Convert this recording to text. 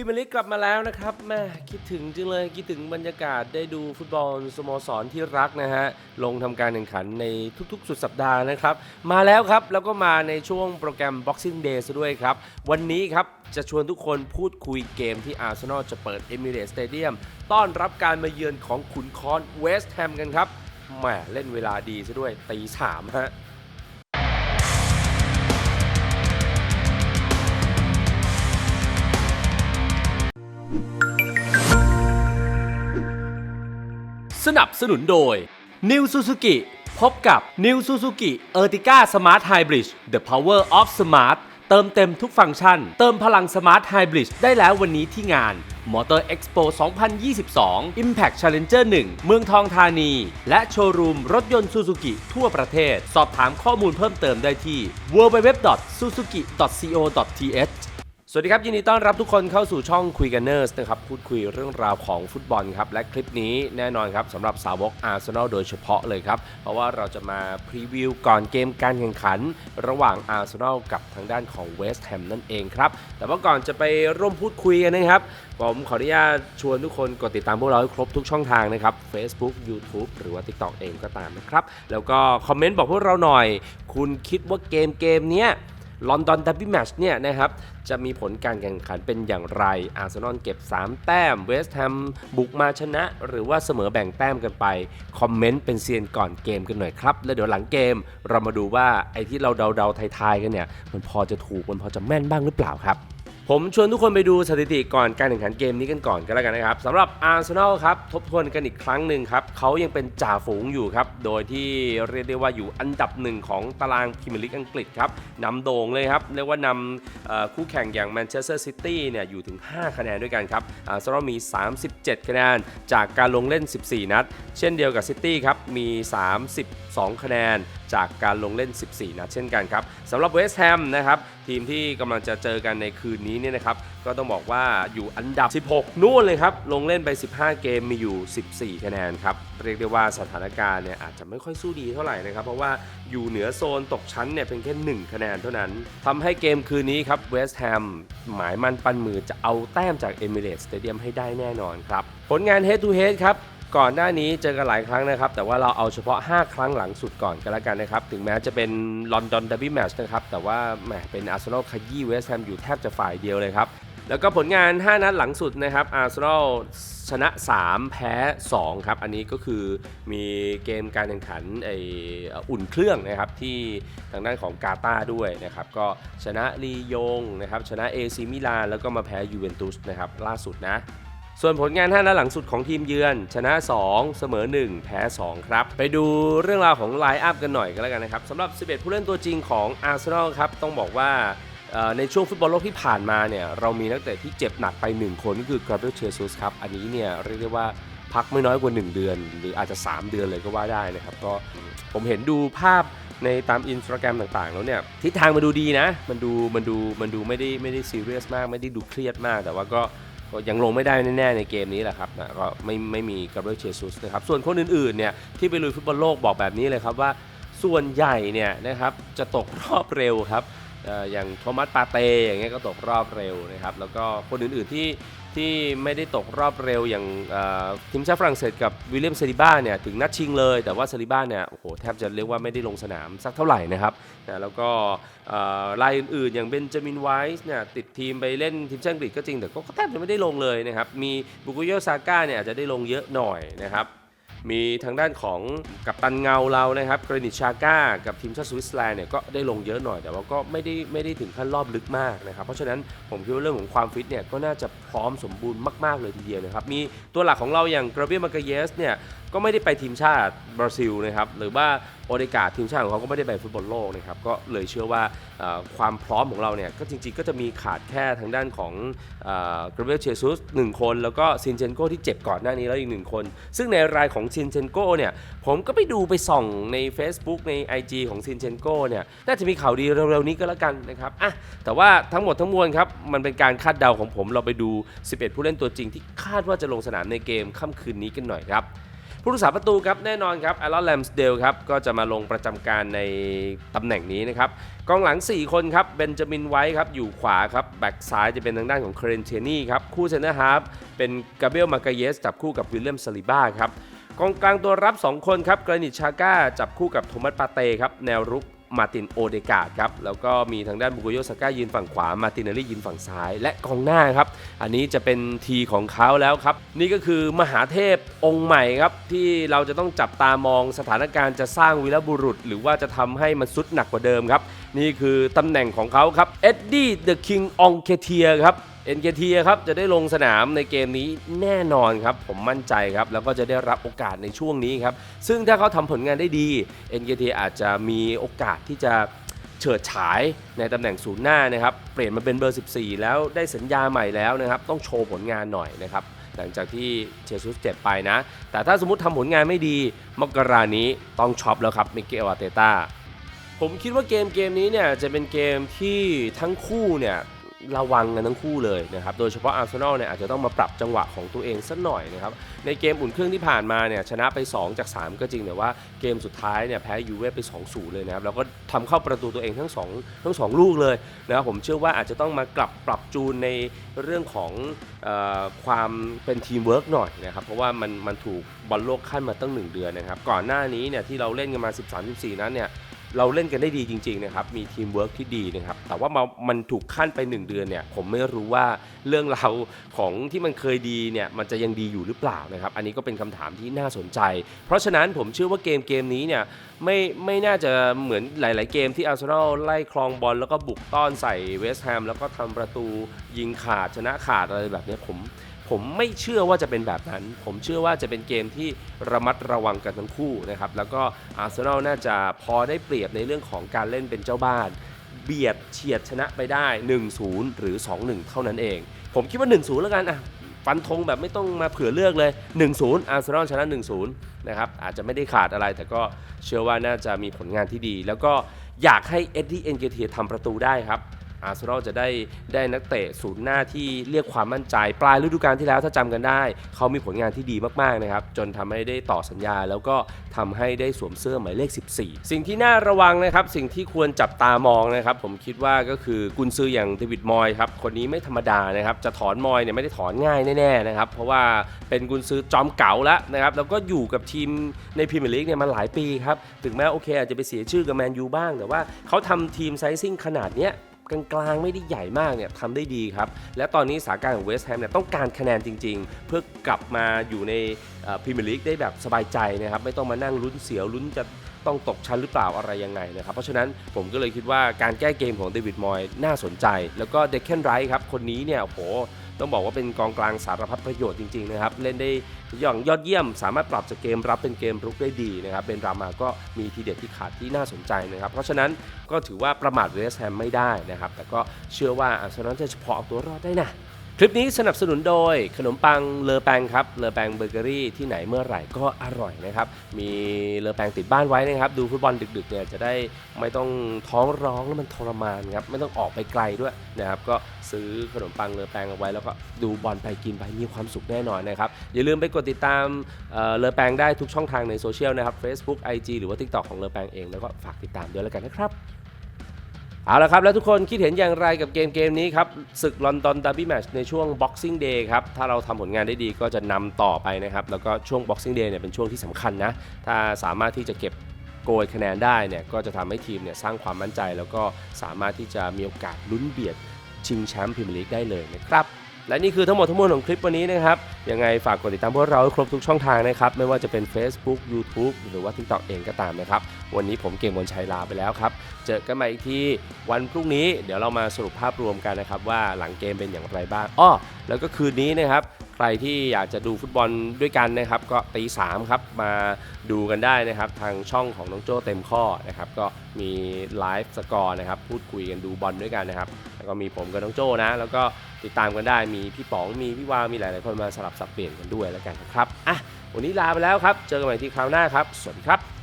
พี่มลิกกลับมาแล้วนะครับแม่คิดถึงจังเลยคิดถึงบรรยากาศได้ดูฟุตบอลสโมสรที่รักนะฮะลงทำการแข่งขันในทุกๆ สุดสัปดาห์นะครับ มาแล้วครับแล้วก็มาในช่วงโปรแกรม Boxing Day ซะด้วยครับ วันนี้ครับจะชวนทุกคนพูดคุยเกมที่อาร์เซนอลจะเปิด Emirates Stadium ต้อนรับการมาเยือนของขุนคอนเวสต์แฮมกันครับแหมเล่นเวลาดีซะด้วยตีสามฮะ สนับสนุนโดย New Suzuki พบกับ New Suzuki Ertiga Smart Hybrid The Power of Smart เติมเต็มทุกฟังก์ชัน เติมพลัง Smart Hybrid ได้แล้ววันนี้ที่งาน Motor Expo 2022 Impact Challenger 1 เมืองทองธานี และโชว์รูมรถยนต์ Suzuki ทั่วประเทศ สอบถามข้อมูลเพิ่มเติมได้ที่ www.suzuki.co.th สวัสดีครับ ยินดีต้อนรับทุกคนเข้าสู่ช่องคุยกันเนอร์สนะครับพูดคุยเรื่องราวของฟุตบอลครับและคลิปนี้แน่นอนครับสำหรับสาวกอาร์เซนอลโดยเฉพาะเลยครับ เพราะว่าเราจะมาพรีวิวก่อนเกมการแข่งขัน ระหว่างอาร์เซนอลกับทางด้านของเวสต์แฮมนั่นเองครับ แต่ว่าก่อนจะไปร่วมพูดคุยกันนะครับ ผมขออนุญาตชวนทุกคนกดติดตามพวกเราให้ครบทุกช่องทางนะครับ Facebook YouTube หรือว่า TikTok เองก็ตามนะครับแล้วก็คอมเมนต์บอกพวกเราหน่อย คุณคิดว่าเกมเกมเนี้ย ลอนดอนดับบี้แมชเนี่ยนะครับจะมีผลการแข่งขันเป็นอย่างไร อาร์เซนอลเก็บ 3 แต้ม เวสต์แฮมบุกมาชนะ หรือว่าเสมอแบ่งแต้มกันไป คอมเมนต์เป็นเซียนก่อนเกมกันหน่อยครับ แล้วเดี๋ยวหลังเกมเรามาดูว่าไอ้ที่เราเดาๆทายๆกันเนี่ยมันพอจะถูกมันพอจะแม่นบ้างหรือเปล่าครับ ผมชวนทุกคนไปดูสถิติก่อนการแข่งขันเกมนี้กันก่อนก็แล้วกันนะครับสำหรับอาร์เซนอลครับทบทวนกันอีกครั้งหนึ่งครับเขายังเป็นจ่าฝูงอยู่ครับ โดยที่เรียกได้ว่าอยู่อันดับหนึ่งของตารางพรีเมียร์ลีกอังกฤษครับนำโด่งเลยครับ เรียกว่านำคู่แข่งอย่างแมนเชสเตอร์ซิตี้เนี่ยอยู่ถึง 5 คะแนนด้วยกันครับอาร์เซนอลมี 37 คะแนน จากการลงเล่น 14 นัด เช่นเดียวกับซิตี้ครับมี 32 คะแนน จากการลงเล่น 14 นัดเช่นกันครับสำหรับเวสต์แฮมนะครับ ทีมที่กำลังจะเจอกันในคืนนี้เนี่ยนะครับ ก็ต้องบอกว่าอยู่อันดับ 16 นู่นเลยครับ ลงเล่นไป 15 เกมมีอยู่ 14 คะแนนครับ เรียกได้ว่าสถานการณ์เนี่ยอาจจะไม่ค่อยสู้ดีเท่าไหร่นะครับ เพราะว่าอยู่เหนือโซนตกชั้นเนี่ยเพียงแค่ 1 คะแนนเท่านั้นทำให้เกมคืนนี้ครับเวสต์แฮมหมายมั่นปั้นมือจะเอาแต้มจากเอมิเรตสเตเดียมให้ได้แน่นอนครับ ผลงาน Head to Head ครับ ก่อนหน้านี้เจอกันหลายครั้งนะครับ แต่ว่าเราเอาเฉพาะ 5 ครั้งหลังสุดก่อนกันแล้วกันนะครับ ถึงแม้จะเป็นลอนดอนดับบี้แมชนะครับ แต่ว่าแหมเป็นอาร์เซนอลขยี้เวสต์แฮมอยู่แทบจะฝ่ายเดียวเลยครับ แล้วก็ผลงาน 5 นัดหลังสุดนะครับอาร์เซนอลชนะ 3 แพ้ 2 ครับ อันนี้ก็คือมีเกมการแข่งขันไออุ่นเครื่องนะครับที่ทางด้านของกาตาด้วยนะครับ ก็ชนะลียงนะครับชนะเอซีมิลานแล้วก็มาแพ้ยูเวนตุสนะครับล่าสุดนะ ส่วนผลงาน5นัดหลังสุดของทีมเยือน ชนะ 2 เสมอ 1 แพ้ 2 ครับ ไปดูเรื่องราวของไลน์อัพกันหน่อยกันแล้วกันนะครับสำหรับ 11 ผู้เล่นตัวจริงของอาร์เซนอลครับ ต้องบอกว่าในช่วงฟุตบอลโลกที่ผ่านมาเนี่ยเรามีนักเตะที่เจ็บหนักไป 1 คนก็คือกราเบรียลเชซุสครับ อันนี้เนี่ยเรียกได้ว่าพักไม่น้อยกว่า 1 เดือน หรืออาจจะ 3 เดือนเลยก็ว่าได้นะครับก็ผมเห็นดูภาพในตามอินสตาแกรมต่างๆ แล้วเนี่ยทิศทางมันดูดีนะ มันดูมันดูมันดูไม่ได้ไม่ได้ซีเรียสมาก ไม่ได้ดูเครียดมากแต่ว่าก็ ก็ยังลงไม่ได้แน่ๆในเกมนี้แหละครับนะก็ไม่ไม่มีกาเบรียลเชซุสนะครับส่วนคนอื่นๆเนี่ยที่ไปลุยฟุตบอลโลกบอกแบบนี้เลยครับว่าส่วนใหญ่เนี่ยนะครับจะตกรอบเร็วครับอย่างโทมัสปาเตอย่างเงี้ยก็ตกรอบเร็วนะครับแล้วก็คนอื่นๆที่ ที่ไม่ได้ตกรอบเร็วอย่างทีมชาติฝรั่งเศสกับวิลเลียมเซริบ้าเนี่ยถึงนัดชิงเลย แต่ว่าเซริบ้าเนี่ยโอ้โหแทบจะเรียกว่าไม่ได้ลงสนามสักเท่าไหร่นะครับนะแล้วก็รายอื่นๆ อย่างเบนจามินไวส์เนี่ยติดทีมไปเล่นทีมชาติอังกฤษก็จริงแต่ก็แทบจะไม่ได้ลงเลยนะครับมีบุกุโยซาก้าเนี่ยอาจจะได้ลงเยอะหน่อยนะครับ มีทางด้านของกัปตันเงาเรานะครับกรนิชาก้ากับทีมชาติสวิตเซอร์แลนด์เนี่ยก็ได้ลงเยอะหน่อยแต่ว่าก็ไม่ได้ไม่ได้ถึงขั้นรอบลึกมากนะครับ เพราะฉะนั้นผมคิดว่าเรื่องของความฟิตเนี่ยก็น่าจะพร้อมสมบูรณ์มากๆเลยทีเดียวนะครับ มีตัวหลักของเราอย่างกราเบียมาเกเยสเนี่ยก็ไม่ได้ไปทีมชาติบราซิลนะครับหรือว่า โอเดกาทีมชาติของเขาก็ไม่ได้ไปฟุตบอลโลกนะครับก็เลยเชื่อว่าความพร้อมของเราเนี่ยก็จริงๆ ก็จะมีขาดแค่ทางด้านของกราเบลเชซุสหนึ่งคน แล้วก็ซินเชนโกที่เจ็บก่อนหน้านี้แล้วอีกหนึ่งคน ซึ่งในรายของซินเชนโกเนี่ยผมก็ไปดูไปส่องใน Facebook ใน IG ของซินเชนโกเนี่ยน่าจะมีข่าวดีเร็วๆนี้ก็แล้วกันนะครับอะแต่ว่าทั้งหมดทั้งมวลครับมันเป็นการคาดเดาของผมเราไปดู 11 ผู้เล่นตัวจริงที่คาดว่าจะลงสนามในเกมค่ำคืนนี้กันหน่อยครับ ผู้รักษาประตูครับแน่นอนครับอ l ลอนแลมสเดลครับก็จะมาลงประจำการในตำแหน่งนี้นะครับกองหลัง 4 คนครับเบนจามินไวท์ครับอยู่ขวาครับแบ็กซ้ายจะเป็นทางด้านของเครนเทนี่ครับคู่เซนเตอร์ฮาร์ฟเป็นกาเบรียลมากาเยสจับคู่กับวิลเลียมซาลิบ้าครับกองกลางตัวรับ 2 คนครับกรานิชชาก้าจับคู่กับโทมัสปาเต้ครับแนวรุก มาตินโอเดกาดครับ แล้วก็มีทางด้านบุกโยสก้ายืนฝั่งขวา มาตินเนลลี่ยืนฝั่งซ้าย และกองหน้าครับ อันนี้จะเป็นทีของเขาแล้วครับ นี่ก็คือมหาเทพองค์ใหม่ครับ ที่เราจะต้องจับตามองสถานการณ์จะสร้างวีรบุรุษ หรือว่าจะทำให้มันสุดหนักกว่าเดิมครับ นี่คือตำแหน่งของเขาครับเอ็ดดี้เดอะคิงองเคเทียครับ เอ็นเกทีครับจะได้ลงสนามในเกมนี้แน่นอนครับ ผมมั่นใจครับ แล้วก็จะได้รับโอกาสในช่วงนี้ครับ ซึ่งถ้าเขาทำผลงานได้ดี NKT อาจจะมีโอกาสที่จะเฉิดฉายในตำแหน่งศูนย์หน้านะครับ เปลี่ยนมาเป็นเบอร์ 14 แล้วได้สัญญาใหม่แล้วนะครับ ต้องโชว์ผลงานหน่อยนะครับ หลังจากที่เชซุสเจ็บไปนะ แต่ถ้าสมมติทำผลงานไม่ดี มกรานี้ต้องช็อปแล้วครับมิเกลอารเตต้าผมคิดว่าเกมเกมนี้เนี่ยจะเป็นเกมที่ทั้งคู่เนี่ย ระวังกันทั้งคู่เลยนะครับ โดยเฉพาะอาร์เซนอลเนี่ยอาจจะต้องมาปรับจังหวะของตัวเองสักหน่อยนะครับ ในเกมอุ่นเครื่องที่ผ่านมาเนี่ยชนะไป 2 จาก 3 ก็จริงแต่ว่าเกมสุดท้ายเนี่ยแพ้ยูเว่ไป2-0เลยนะครับ แล้วก็ทำเข้าประตูตัวเองทั้ง 2 ทั้ง 2 ลูกเลยนะครับผมเชื่อว่าอาจจะต้องมากลับปรับจูนในเรื่องของออความเป็นทีมเวิร์กหน่อยนะครับ เพราะว่ามันมันถูกบอลโลกขั้นมาตั้ง 1 เดือนนะครับ ก่อนหน้านี้เนี่ยที่เราเล่นกันมา 13-14 นั้นเนี่ย เราเล่นกันได้ดีจริงๆนะครับ มีทีมเวิร์กที่ดีนะครับ แต่ว่ามามันถูกขั้นไป 1 เดือนเนี่ย ผมไม่รู้ว่าเรื่องราวของที่มันเคยดีเนี่ย มันจะยังดีอยู่หรือเปล่านะครับ อันนี้ก็เป็นคำถามที่น่าสนใจ เพราะฉะนั้นผมเชื่อว่าเกมเกมนี้เนี่ยไม่ไม่น่าจะเหมือนหลาย ๆ เกมที่อาร์เซนอลไล่คลองบอลแล้วก็บุกต้อนใส่เวสต์แฮมแล้วก็ทำประตูยิงขาดชนะขาดอะไรแบบนี้ผม ผมไม่เชื่อว่าจะเป็นแบบนั้น ผมเชื่อว่าจะเป็นเกมที่ระมัดระวังกันทั้งคู่นะครับ แล้วก็อาร์เซนอลน่าจะพอได้เปรียบในเรื่องของการเล่นเป็นเจ้าบ้าน เบียดเฉียดชนะไปได้ 1-0 หรือ 2-1 เท่านั้นเอง ผมคิดว่า 1-0 แล้วกันอะฟันธงแบบไม่ต้องมาเผื่อเลือกเลย 1-0 อาร์เซนอลชนะ 1-0 นะครับ อาจจะไม่ได้ขาดอะไร แต่ก็เชื่อว่าน่าจะมีผลงานที่ดี แล้วก็อยากให้เอ็ดดี้เอ็นเกเทียทำประตูได้ครับ อาร์เซนอลจะได้ได้นักเตะศูนย์หน้าที่เรียกความมั่นใจ ปลายฤดูกาลที่แล้วถ้าจำกันได้ เขามีผลงานที่ดีมากๆนะครับจนทำให้ได้ต่อสัญญา แล้วก็ทำให้ได้สวมเสื้อหมายเลข 14 สิ่งที่น่าระวังนะครับสิ่งที่ควรจับตามองนะครับผมคิดว่าก็คือกุนซืออย่างเดวิดมอยครับคนนี้ไม่ธรรมดานะครับจะถอนมอยเนี่ยไม่ได้ถอนง่ายแน่ๆนะครับเพราะว่าเป็นกุนซือจอมเก๋าแล้วนะครับแล้วก็อยู่กับทีมในพรีเมียร์ลีกเนี่ยมาหลายปีครับถึงแม้โอเคอาจจะไปเสียชื่อกับแมนยูบ้าง แต่ว่าเขาทำทีมไซซิ่งขนาดเนี้ย กลางๆ ไม่ได้ใหญ่มากเนี่ยทำได้ดีครับ และตอนนี้สถานการณ์ของเวสต์แฮมเนี่ยต้องการคะแนนจริง ๆ เพื่อกลับมาอยู่ในพรีเมียร์ลีกได้แบบสบายใจนะครับ ไม่ต้องมานั่งลุ้นเสียวลุ้นจะ ต้องตกชั้นหรือเปล่าอะไรยังไงนะครับ เพราะฉะนั้นผมก็เลยคิดว่าการแก้เกมของเดวิดมอยน่าสนใจ แล้วก็เดคเคนไรท์ครับ คนนี้เนี่ยโหต้องบอกว่าเป็นกองกลางสารพัดประโยชน์จริงๆนะครับ เล่นได้อย่างยอดเยี่ยม สามารถปรับจากเกมรับเป็นเกมรุกได้ดีนะครับเป็นรามาก็มีทีเด็ดที่ขาดที่น่าสนใจนะครับ เพราะฉะนั้นก็ถือว่าประมาทเวสต์แฮมไม่ได้นะครับ แต่ก็เชื่อว่าอาร์เซนอลจะเฉพาะเอาตัวรอดได้นะ คลิปนี้สนับสนุนโดยขนมปังเลอแปงครับ เลอแปงเบเกอรี่ที่ไหนเมื่อไหร่ก็อร่อยนะครับ มีเลอแปงติดบ้านไว้นะครับ ดูฟุตบอลดึกๆเนี่ยจะได้ไม่ต้องท้องร้องแล้วมันทรมานครับ ไม่ต้องออกไปไกลด้วยนะครับ ก็ซื้อขนมปังเลอแปงเอาไว้แล้วก็ดูบอลไปกินไปมีความสุขแน่นอนนะครับ อย่าลืมไปกดติดตามเลอแปงได้ทุกช่องทางในโซเชียลนะครับ Facebook IG หรือว่า TikTok ของเลอแปงเองแล้วก็ฝากติดตามด้วยแล้วกันนะครับ เอาละครับ แล้วทุกคนคิดเห็นอย่างไรกับเกมเกมนี้ครับศึกลอนดอนด e ร์บี้แมชในช่วง Boxing Day ครับ ถ้าเราทำผลงานได้ดีก็จะนำต่อไปนะครับ แล้วก็ช่วง Boxing Day เนี่ยเป็นช่วงที่สำคัญนะ ถ้าสามารถที่จะเก็บโกยคะแนนได้เนี่ยก็จะทำให้ทีมเนี่ยสร้างความมั่นใจ แล้วก็สามารถที่จะมีโอกาสลุ้นเบียดชิงแชมป์พรีเมียร์ลีกได้เลยนะครับ และนี่คือทั้งหมดทั้งมวลของคลิปวันนี้นะครับ ยังไงฝากกดติดตามพวกเราให้ครบทุกช่องทางนะครับ ไม่ว่าจะเป็น Facebook YouTube หรือว่า TikTok เองก็ตามนะครับ วันนี้ผมเก่งมนชัยลาไปแล้วครับ เจอกันใหม่อีกทีวันพรุ่งนี้เดี๋ยวเรามาสรุปภาพรวมกันนะครับว่าหลังเกมเป็นอย่างไรบ้างอ้อแล้วก็คืนนี้นะครับใครที่อยากจะดูฟุตบอลด้วยกันนะครับ ก็ตีสามครับมาดูกันได้นะครับ ทางช่องของน้องโจ้เต็มข้อนะครับ ก็มีไลฟ์สกอร์นะครับ พูดคุยกันดูบอลด้วยกันนะครับ แล้วก็มีผมกับน้องโจ้นะ แล้วก็ ติดตามกันได้มีพี่ป๋องมีพี่วาวมีหลาย ๆ คนมาสลับสับเปลี่ยนกันด้วยแล้วกันนะครับอะวันนี้ลาไปแล้วครับ เจอกันใหม่ที่คราวหน้าครับ สวัสดีครับ